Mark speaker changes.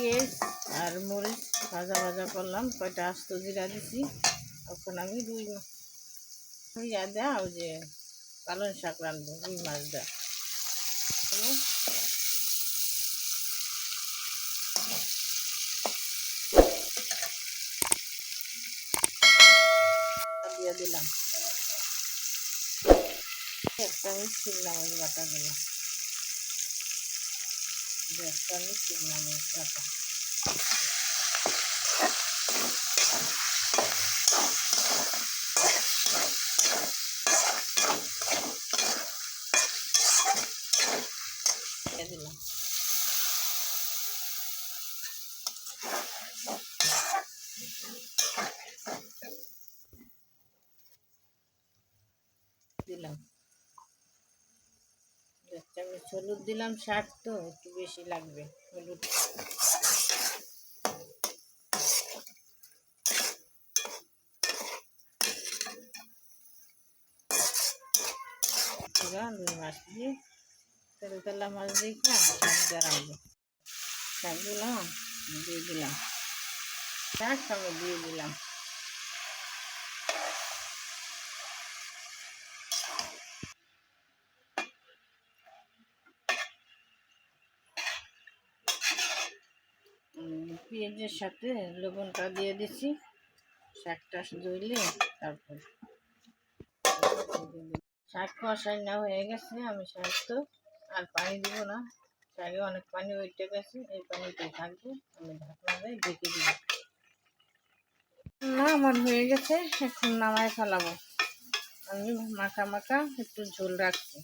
Speaker 1: পেঁয়াজ আর মরিচ ভাজা ভাজা করলাম, কয়টা আস্ত জিরা দিছি। এখন আমি রুই ইয়া দেয়া ওই যে পালং শাক রাঁধবো, রুই মাছ দিয়ে। দিলাম। একটা মিষ্টির নামের বাটা দিলাম। একটা মিষ্টির নামের বাটা দিয়ে দিলাম দিলাম এক চামচ হলুদ দিলাম শাক তো, একটু বেশি লাগবে হলুদ। মাছ দিয়ে তেল মাছ দিয়ে শাক রাখব শাকগুলো দিয়ে দিলাম। শাক সঙ্গে দিয়ে দিলাম। পেঁয়াজের সাথে লবণটা দিয়ে দিছি। শাকটা ধুইলে তারপর শাক কষাই না হয়ে গেছে, আমি শাক তো আর পানি দিব না। শাকে অনেক পানি উঠে গেছে, এই পানিতে থাকবে, আমি ঢাকনা দিয়ে ঢেকে দিব। না, আমার হয়ে গেছে, এখন নামায় ফেলাবো। আমি মাখা মাখা একটু ঝোল রাখছি।